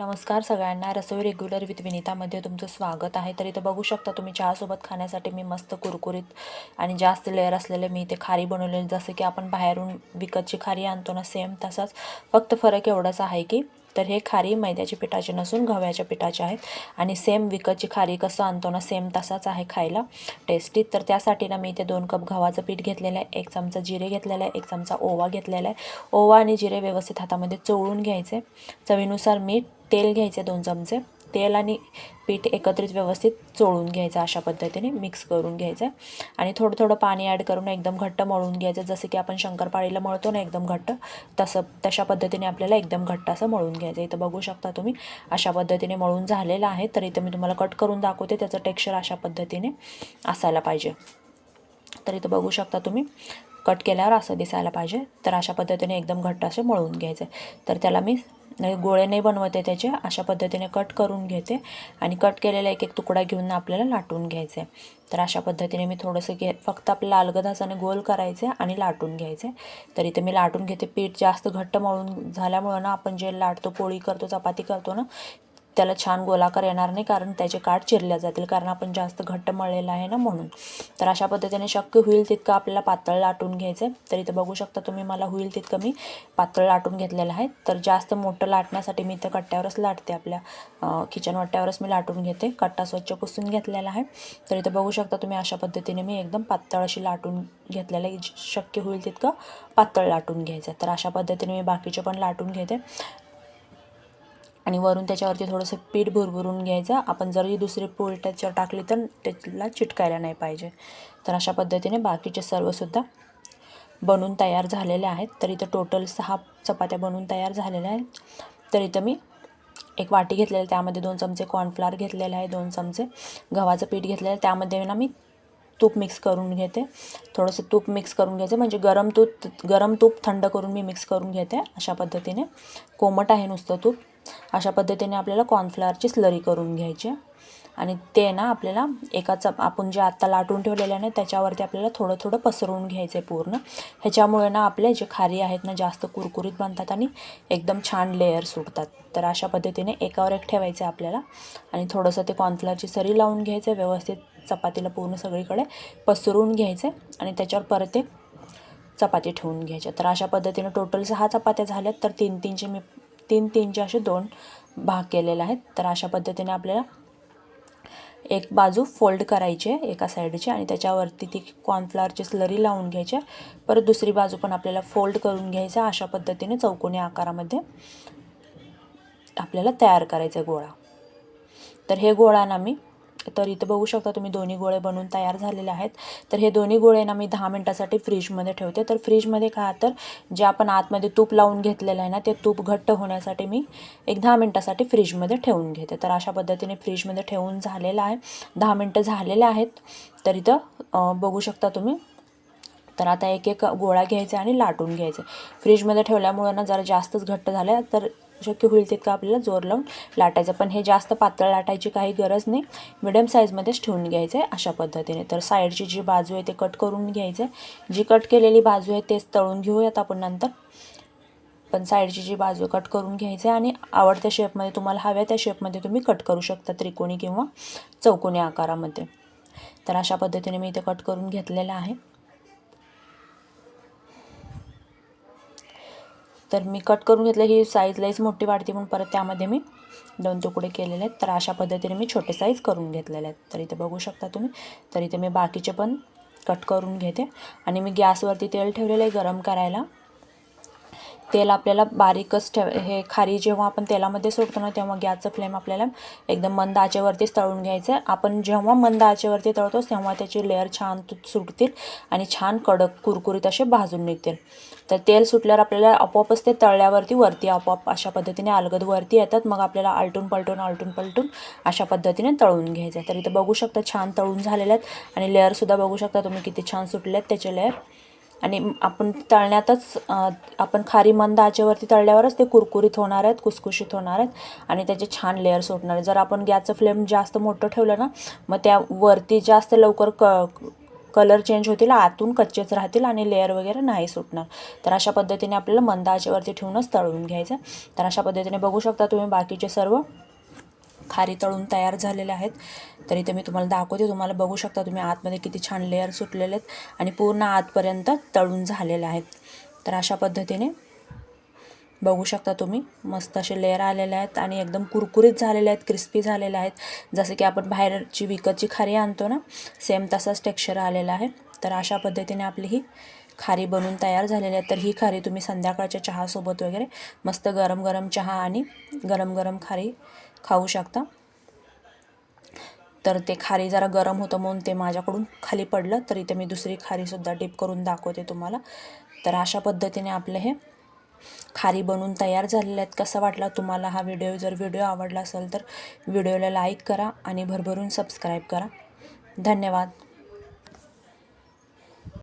नमस्कार सगळ्यांना. रसोई regular with विनितामध्ये तुमचं स्वागत आहे. तर इथं बघू शकता तुम्ही चहासोबत खाण्यासाठी मी मस्त कुरकुरीत आणि जास्त लेअर असलेले मी इथे खारी बनवलेली. जसं की आपण बाहेरून विकतची खारी आणतो ना सेम तसाच फक्त फरक एवढाच आहे की तर हे खारी मैद्याच्या पिठाचे नसून गव्हाच्या पिठाचे आहेत आणि सेम विकतची खारी कसं आणतो ना सेम तसाच आहे खायला. टेस्टी तर त्यासाठी ना मी इथे दोन कप गव्हाचं पीठ घेतलेलं आहे. एक चमचा जिरे घेतलेला आहे. एक चमचा ओवा घेतलेला आहे. ओवा आणि जिरे व्यवस्थित हातामध्ये चोळून घ्यायचे. चवीनुसार मीठ तेल घ्यायचे दोन चमचे. तेल आणि पीठ एकत्रित व्यवस्थित चोळून घ्यायचं अशा पद्धतीने मिक्स करून घ्यायचं. आणि थोडं थोडं पाणी ॲड करून एकदम घट्ट मळून घ्यायचं. जसं की आपण शंकरपाळीला मळतो ना एकदम घट्ट तसं तशा पद्धतीने आपल्याला एकदम घट्ट असं मळून घ्यायचं. इथं बघू शकता तुम्ही अशा पद्धतीने मळून झालेलं आहे. तर इथं मी तुम्हाला कट करून दाखवते त्याचं टेक्स्चर अशा पद्धतीने असायला पाहिजे. तर इथं बघू शकता तुम्ही कट केल्यावर असं दिसायला पाहिजे. तर अशा पद्धतीने एकदम घट्ट असे मळून घ्यायचं. तर त्याला मी नाही गोळे नाही बनवते त्याचे. अशा पद्धतीने कट करून घेते. आणि कट केलेला एक एक तुकडा घेऊन आपल्याला लाटून घ्यायचे. तर अशा पद्धतीने मी थोडंसं घे फक्त आपल्याला अलगदासाने गोल करायचे आणि लाटून घ्यायचे. तर इथे मी लाटून घेते. पीठ जास्त घट्ट मळून झाल्यामुळं ना आपण जे लाटतो पोळी करतो चपाती करतो ना त्याला छान गोलाकार येणार नाही कारण त्याचे काठ चिरल्या जातील. कारण आपण जास्त घट्ट मळलेलं आहे ना म्हणून. तर अशा पद्धतीने शक्य होईल तितकं आपल्याला पातळ लाटून घ्यायचं आहे तर इथं बघू शकता तुम्ही मला होईल तितकं मी पातळ लाटून घेतलेलं आहे. तर जास्त मोठं लाटण्यासाठी मी इथं कट्ट्यावरच लाटते आपल्या किचन वट्ट्यावरच मी लाटून घेते. कट्टा स्वच्छ पुसून घेतलेला आहे. तर इथं बघू शकता तुम्ही अशा पद्धतीने मी एकदम पातळ अशी लाटून घेतलेलं आहे. शक्य होईल तितकं पातळ लाटून घ्यायचं तर अशा पद्धतीने मी बाकीचे पण लाटून घेते. आणि वरून त्याच्यावरती थोडंसं पीठ भुरभुरून घ्यायचं. आपण जरी दुसरी पोळी त्याच्यावर टाकली तर त्याला चिटकायला नाही पाहिजे. तर अशा पद्धतीने बाकीचे सर्वसुद्धा बनून तयार झालेले आहेत. तर इथं टोटल सहा चपात्या बनवून तयार झालेल्या आहेत. तर इथं मी एक वाटी घेतलेली त्यामध्ये दोन चमचे कॉर्नफ्लावर घेतलेले आहे दोन चमचे गव्हाचं पीठ घेतलेलं आहे. त्यामध्ये ना मी तूप मिक्स करून घेते. थोडंसं तूप मिक्स करून घ्यायचं म्हणजे गरम तूप गरम तूप थंड करून मी मिक्स करून घेते अशा पद्धतीने. कोमट आहे नुसतं तूप. अशा पद्धतीने आपल्याला कॉर्नफ्लॉवरची स्लरी करून घ्यायची. आणि ते ना आपल्याला एका चप आपण जे आत्ता लाटून ठेवलेलं आहे ना त्याच्यावरती आपल्याला थोडं थोडं पसरवून घ्यायचं आहे पूर्ण. ह्याच्यामुळे ना आपले जे खारी आहेत ना जास्त कुरकुरीत बनतात आणि एकदम छान लेअर सुटतात. तर अशा पद्धतीने एकावर एक ठेवायचं आहे आपल्याला. आणि थोडंसं ते कॉर्नफ्लॉवरची सरी लावून घ्यायचं व्यवस्थित चपातीला पूर्ण सगळीकडे पसरून घ्यायचं आणि त्याच्यावर परत एक चपाती ठेवून घ्यायच्या तर अशा पद्धतीने टोटल सहा चपात्या झाल्यात तर तीन तीनचे मी तीन तीनचे असे दोन भाग केलेले आहेत. तर अशा पद्धतीने आपल्याला एक बाजू फोल्ड करायची आहे एका साईडची आणि त्याच्यावरती ती कॉर्नफ्लॉवरची स्लरी लावून घ्यायची परत दुसरी बाजू पण आपल्याला फोल्ड करून घ्यायचं अशा पद्धतीने चौकोनी आकारामध्ये आपल्याला तयार करायचा गोळा. तर हे गोळा ना मी तर इथं बघू शकता तुम्ही दोन्ही गोळे बनवून तयार झालेले आहेत. तर हे दोन्ही गोळे ना मी दहा मिनटासाठी फ्रीजमध्ये ठेवते. तर फ्रीजमध्ये का तर जे आपण आतमध्ये तूप लावून घेतलेलं आहे ना ते तूप घट्ट होण्यासाठी मी एक दहा मिनटासाठी फ्रीजमध्ये ठेवून घेते. तर अशा पद्धतीने फ्रीजमध्ये ठेवून झालेलं आहे. दहा मिनटं झालेले आहेत. तर इथं बघू शकता तुम्ही. तर आता एक एक गोळा घ्यायचा आणि लाटून घ्यायचे. फ्रीजमध्ये ठेवल्यामुळं ना जरा जास्तच घट्ट झालं तर शक्य होईल तितकं आपल्याला जोर लावून लाटायचं. पण हे जास्त पातळ लाटायची काही गरज नाही. मिडियम साईजमध्येच ठेवून घ्यायचं आहे अशा पद्धतीने. तर साईडची जी बाजू आहे ते कट करून घ्यायचं. आहे जी कट केलेली बाजू आहे तेच तळून घेऊयात आपण नंतर. पण साईडची जी बाजू कट करून घ्यायचं आहे आणि आवडत्या शेपमध्ये तुम्हाला हव्या त्या शेपमध्ये तुम्ही कट करू शकता त्रिकोणी किंवा चौकोनी आकारामध्ये. तर अशा पद्धतीने मी इथे कट करून घेतलेलं आहे. तर मी कट करून घेतलं. ही साईज लईच मोठी वाढते म्हणून परत त्यामध्ये मी दोन तुकडे केलेले आहेत. तर अशा पद्धतीने मी छोटे साईज करून घेतलेले आहेत. तर इथे बघू शकता तुम्ही. तर इथे मी बाकीचे पण कट करून घेते. आणि मी गॅसवरती तेल ठेवलेलं आहे गरम करायला. तेल आपल्याला बारीकच ठेव हे खारी जेव्हा आपण तेलामध्ये सोडतो ना तेव्हा गॅसचं फ्लेम आपल्याला एकदम मंद आचेवरतीच तळून घ्यायचं आहे आपण जेव्हा मंद आचेवरती तळतोच तेव्हा त्याची लेअर छान सुटतील आणि छान कडक कुरकुरीत असे भाजून निघतील. तर तेल सुटल्यावर आपल्याला आपोआपच ते तळल्यावरती वरती आपोआप अशा पद्धतीने अलगद वरती येतात. मग आपल्याला आलटून पलटून आलटून पलटून अशा पद्धतीने तळून घ्यायचं आहे तर इथं बघू शकता छान तळून झालेल्या आहेत आणि लेअरसुद्धा बघू शकता तुम्ही किती छान सुटले आहेत त्याचे लेअर आणि आपण तळण्यातच आपण खारी मंद आचेवरती तळल्यावरच ते कुरकुरीत होणार आहेत कुसकुशीत होणार आहेत आणि त्याचे छान लेअर सुटणार आहेत. जर आपण गॅसचं फ्लेम जास्त मोठं ठेवलं ना मग त्या वरती जास्त लवकर क कलर चेंज होतील आतून कच्चेच राहतील आणि लेअर वगैरे नाही सुटणार. तर अशा पद्धतीने आपल्याला मंद आचेवरती ठेवूनच तळून घ्यायचं तर अशा पद्धतीने बघू शकता तुम्ही बाकीचे सर्व खारी तळून तयार झालेले आहेत. तर इथे मी तुम्हाला दाखवते. तुम्हाला बघू शकता तुम्ही आतमध्ये किती छान लेअर सुटलेले आहेत आणि पूर्ण आतपर्यंत तळून झालेले आहेत. तर अशा पद्धतीने बघू शकता तुम्ही मस्त असे लेअर आलेले आहेत आणि एकदम कुरकुरीत झालेले आहेत क्रिस्पी झालेले आहेत. जसे की आपण बाहेरची विकतची खारी आणतो ना सेम तसाच टेक्स्चर आलेला आहे. तर अशा पद्धतीने आपली ही खारी बनून तयार झालेली आहे. तर ही खारी तुम्ही संध्याकाळच्या चहासोबत वगैरे मस्त गरम गरम चहा आणि गरम गरम खारी खाऊ शकता. तर ते खारी जरा गरम होतं म्हणून ते माझ्याकडून खाली पडलं. तर इथे मी दुसरी खारीसुद्धा डिप करून दाखवते तुम्हाला. तर अशा पद्धतीने आपलं हे खारी बनवून तयार झालेले आहेत. कसा वाटला तुम्हाला हा व्हिडिओ जर व्हिडिओ आवडला असेल तर व्हिडिओला लाईक करा आणि भरभरून सबस्क्राईब करा. धन्यवाद.